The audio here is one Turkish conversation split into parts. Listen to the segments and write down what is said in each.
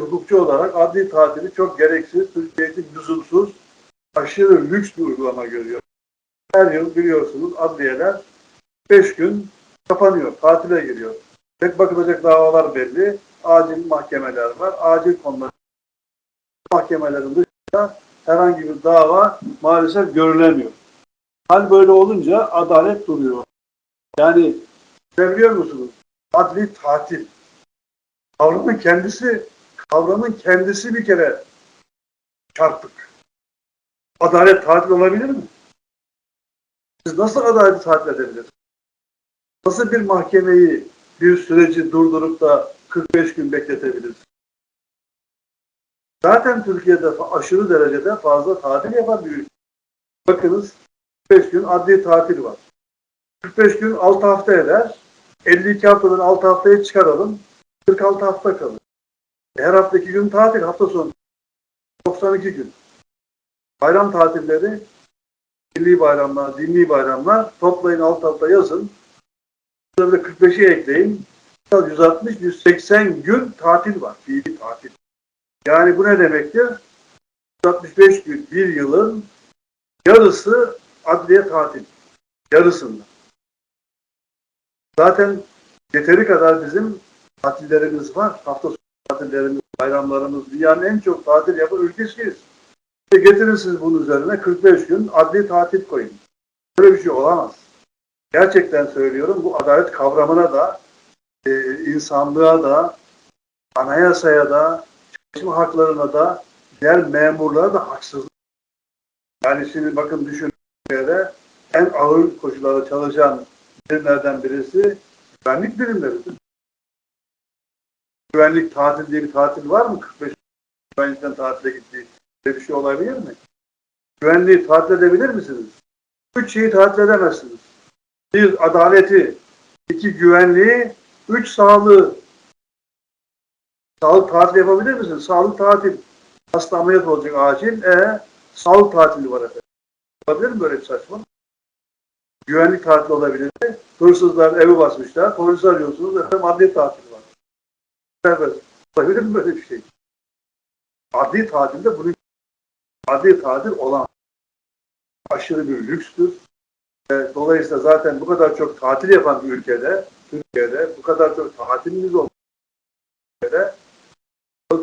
hukukçu olarak adli tatili çok gereksiz, Türkiye için lüzumsuz, aşırı lüks bir uygulama görüyor. Her yıl biliyorsunuz adliyeler 5 gün kapanıyor, tatile giriyor. Tek bakılacak davalar belli, acil mahkemeler var, acil konular. Mahkemelerin dışında herhangi bir dava maalesef görülemiyor. Hal böyle olunca adalet duruyor. Yani biliyor musunuz? Adli tatil. Kavramın kendisi, kavramın kendisi bir kere çarpık. Adalet tatil olabilir mi? Siz nasıl adaleti tatil edebilirsiniz? Nasıl bir mahkemeyi, bir süreci durdurup da 45 gün bekletebilirsiniz? Zaten Türkiye'de aşırı derecede fazla tatil yapan bir ülke. Bakınız 45 gün adli tatil var. 45 gün 6 hafta eder. 52 haftadan 6 haftaya çıkaralım. 46 hafta kalır. Her hafta 2 gün tatil, hafta sonu 92 gün. Bayram tatilleri, milli bayramlar, dinli bayramlar toplayın 6 hafta yazın. Burada 45'i ekleyin. 160-180 gün tatil var. Fiili tatil. Yani bu ne demektir? 165 gün bir yılın yarısı adliye tatil. Yarısında. Zaten yeteri kadar bizim tatillerimiz var. Hafta sonu tatillerimiz, bayramlarımız. Dünyanın en çok tatil yapan ülkesiyiz. İşte getirin siz bunun üzerine 45 gün adli tatil koyun. Böyle bir şey olamaz. Gerçekten söylüyorum bu adalet kavramına da e, insanlığa da anayasaya da çalışma haklarına da diğer memurlara da haksızlık. Yani şimdi bakın düşünün Türkiye'de en ağır koşullarda çalışan birimlerden birisi güvenlik birimleridir. Güvenlik tatil diye bir tatil var mı? 45 güvenlikten tatile gittiği böyle bir şey olabilir mi? Güvenliği tatil edebilir misiniz? Üç şeyi tatil edemezsiniz. Bir adaleti, iki güvenliği, üç sağlığı. Sağlık tatili yapabilir misiniz? Sağlık tatil. Hasta ameliyat olacak acil. E, sağlık tatili var efendim. Olabilir mi böyle bir saçma? Güvenlik tatili olabilir mi? Hırsızlar evi basmışlar. Polis arıyorsunuz. Efendim adli tatil Evet. Olabilir mi böyle bir şey? Adli tatilde bunu adli tatil olan aşırı bir lükstür. E, Dolayısıyla zaten bu kadar çok tatil yapan bir ülkede, Türkiye'de bu kadar çok tatilimiz olan bir ülkede,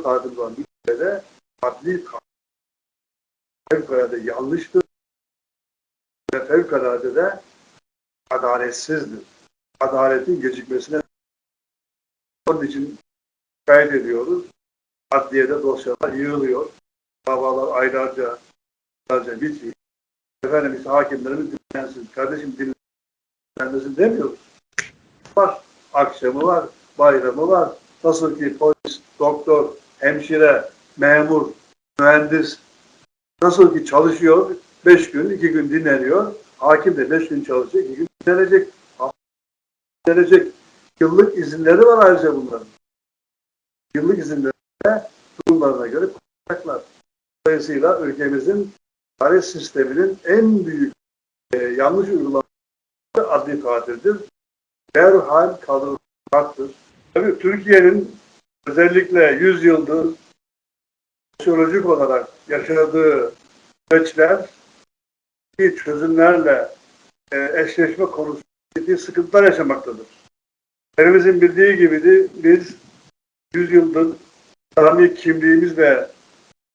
tatil olan bir ülkede adli tatil fevkalade yanlıştır ve fevkalade de adaletsizdir. Adaletin gecikmesine onun için şikayet ediyoruz. Adliyede dosyalar yığılıyor. Davalar aylarca, aylarca bitiyor. Efendim işte hakimlerimiz dinlensin. Kardeşim dinlenmesin demiyoruz. Var. Akşamı var, bayramı var. Nasıl ki polis, doktor, hemşire, memur, mühendis nasıl ki çalışıyor, beş gün, iki gün dinleniyor. Hakim de beş gün çalışacak, iki gün dinlenecek. Dinlenecek. Yıllık izinleri var ayrıca bunların. Yıllık izinleri de durumlarına göre kullanacaklar. Dolayısıyla ülkemizin tarih sisteminin en büyük e, yanlış uygulaması adli tatildir. Derhal kaldırılmaktır. Tabii Türkiye'nin özellikle 100 yıldır sosyolojik olarak yaşadığı süreçler çözümlerle e, eşleşme konusunda ciddi sıkıntılar yaşamaktadır. Hepimizin bildiği gibi de biz 100 yıldır İslami kimliğimizle,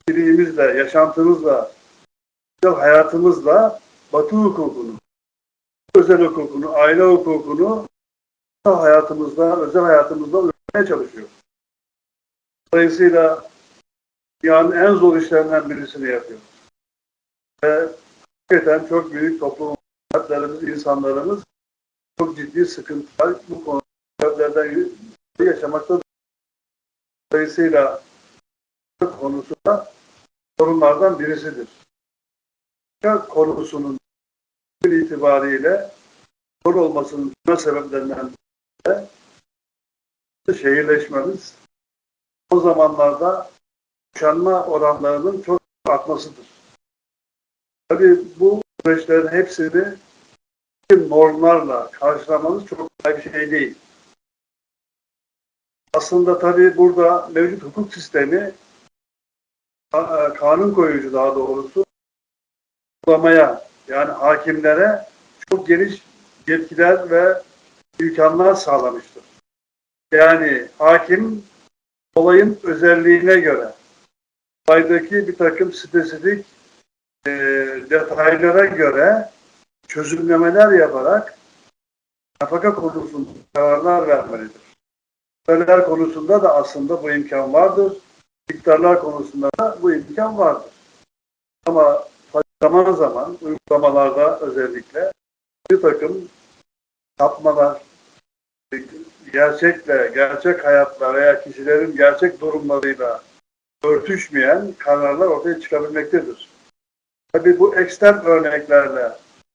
kişiliğimizle, yaşantımızla, hayatımızla Batı hukukunu, özel hukukunu, aile hukukunu hayatımızda, özel hayatımızda uygulamaya çalışıyoruz. Dolayısıyla dünyanın en zor işlerinden birisini yapıyoruz. Ve hakikaten çok büyük toplum hayatlarımız, insanlarımız çok ciddi sıkıntılar bu konulardan yaşamaktadır. Dolayısıyla konusu da sorunlardan birisidir. Konusunun itibariyle zor olmasının sebeplerinden de şehirleşmemiz o zamanlarda boşanma oranlarının çok artmasıdır. Tabii bu süreçlerin hepsini normlarla karşılamanız çok kolay bir şey değil. Aslında tabii burada mevcut hukuk sistemi ka- kanun koyucu daha doğrusu uygulamaya yani hakimlere çok geniş yetkiler ve imkanlar sağlamıştır. Yani hakim olayın özelliğine göre olaydaki bir takım spesifik e, detaylara göre çözümlemeler yaparak nafaka konusunda kararlar vermelidir. Öler konusunda da aslında bu imkan vardır. İktidarlar konusunda da bu imkan vardır. Ama zaman zaman uygulamalarda özellikle bir takım sapmalar, gerçekle, gerçek hayatla veya kişilerin gerçek durumlarıyla örtüşmeyen kararlar ortaya çıkabilmektedir. Tabii bu ekstrem örneklerle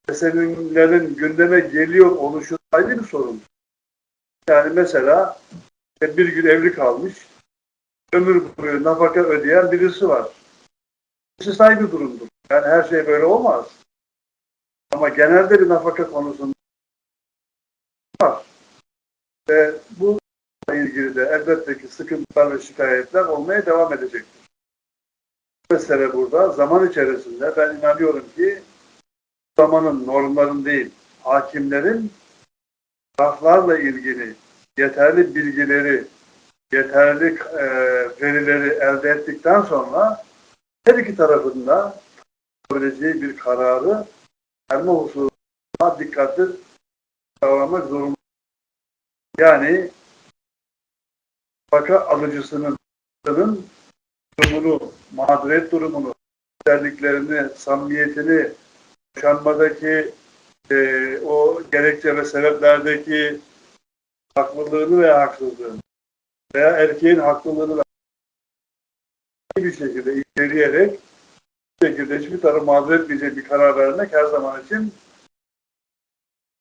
meselelerin gündeme geliyor oluşu ayrı bir sorun. Yani mesela işte bir gün evli kalmış, ömür boyu nafaka ödeyen birisi var. İstisnai bir durumdur. Yani her şey böyle olmaz. Ama genelde bir nafaka konusunda var. Ve bu ilgili de elbette ki sıkıntılar ve şikayetler olmaya devam edecektir. Mesele burada zaman içerisinde ben inanıyorum ki zamanın normların değil, hakimlerin taraflarla ilgili yeterli bilgileri, yeterli e, verileri elde ettikten sonra her iki tarafında alabileceği bir kararı verme hususuna dikkatli davranmak zorunda. Yani vaka alıcısının durumunu, mağduriyet durumunu, özelliklerini, samimiyetini, yaşanmadaki e, o gerekçe ve sebeplerdeki haklılığını veya haksızlığını veya erkeğin haklılığını ve bir şekilde inceleyerek bir şekilde hiçbir tarafı mağdur etmeyecek bir karar vermek her zaman için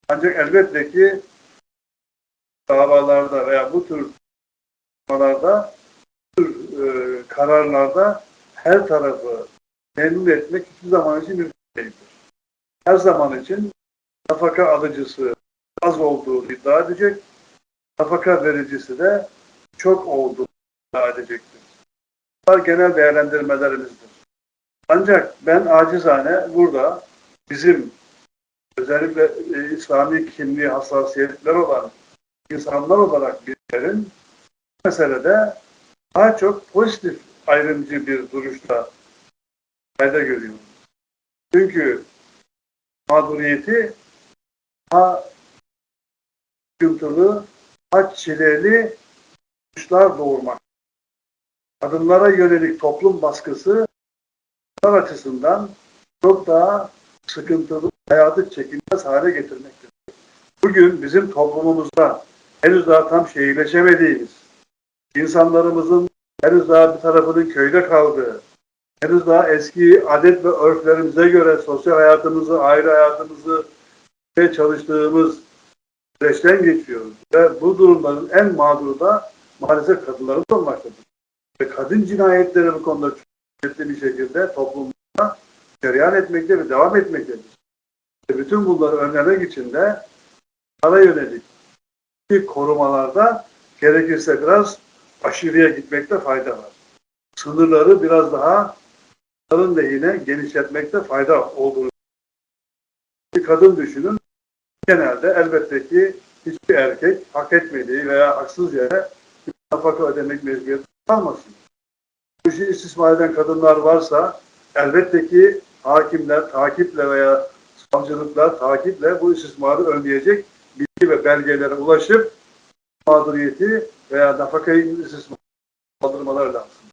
ancak elbette ki davalarda veya bu tür konularda, bu tür e, kararlarda her tarafı memnun etmek hiçbir zaman için mümkün değildir. Her zaman için nafaka alıcısı az olduğu iddia edecek, nafaka vericisi de çok olduğu iddia edecektir. Bunlar genel değerlendirmelerimizdir. Ancak ben acizane burada bizim özellikle e, İslami kimliği hassasiyetler olan insanlar olarak bizlerin meselede daha çok pozitif ayrımcı bir duruşta fayda görüyoruz. Çünkü mağduriyeti daha sıkıntılı, daha çileli sonuçlar doğurmak. Kadınlara yönelik toplum baskısı kadınlar açısından çok daha sıkıntılı, hayatı çekilmez hale getirmektir. Bugün bizim toplumumuzda henüz daha tam şehirleşemediğimiz, insanlarımızın henüz daha bir tarafının köyde kaldığı, henüz daha eski adet ve örflerimize göre sosyal hayatımızı, aile hayatımızı çalıştığımız süreçten geçiyoruz. Ve bu durumların en mağduru da maalesef kadınlarımız olmaktadır. Ve kadın cinayetleri bu konuda çok şiddetli bir şekilde toplumda cereyan etmekte ve devam etmektedir. Ve bütün bunları önlemek için de sana yönelik korumalarda gerekirse biraz aşırıya gitmekte fayda var. Sınırları biraz daha kadın lehine genişletmekte fayda olduğunu bir kadın düşünün genelde elbette ki hiçbir erkek hak etmediği veya haksız yere nafaka ödemek mecburiyeti kalmasın. Bu işi istismar eden kadınlar varsa elbette ki hakimler takiple veya savcılıklar takiple bu istismarı önleyecek bilgi ve belgelere ulaşıp mağduriyeti veya nafakayı istismar kaldırmaları lazım.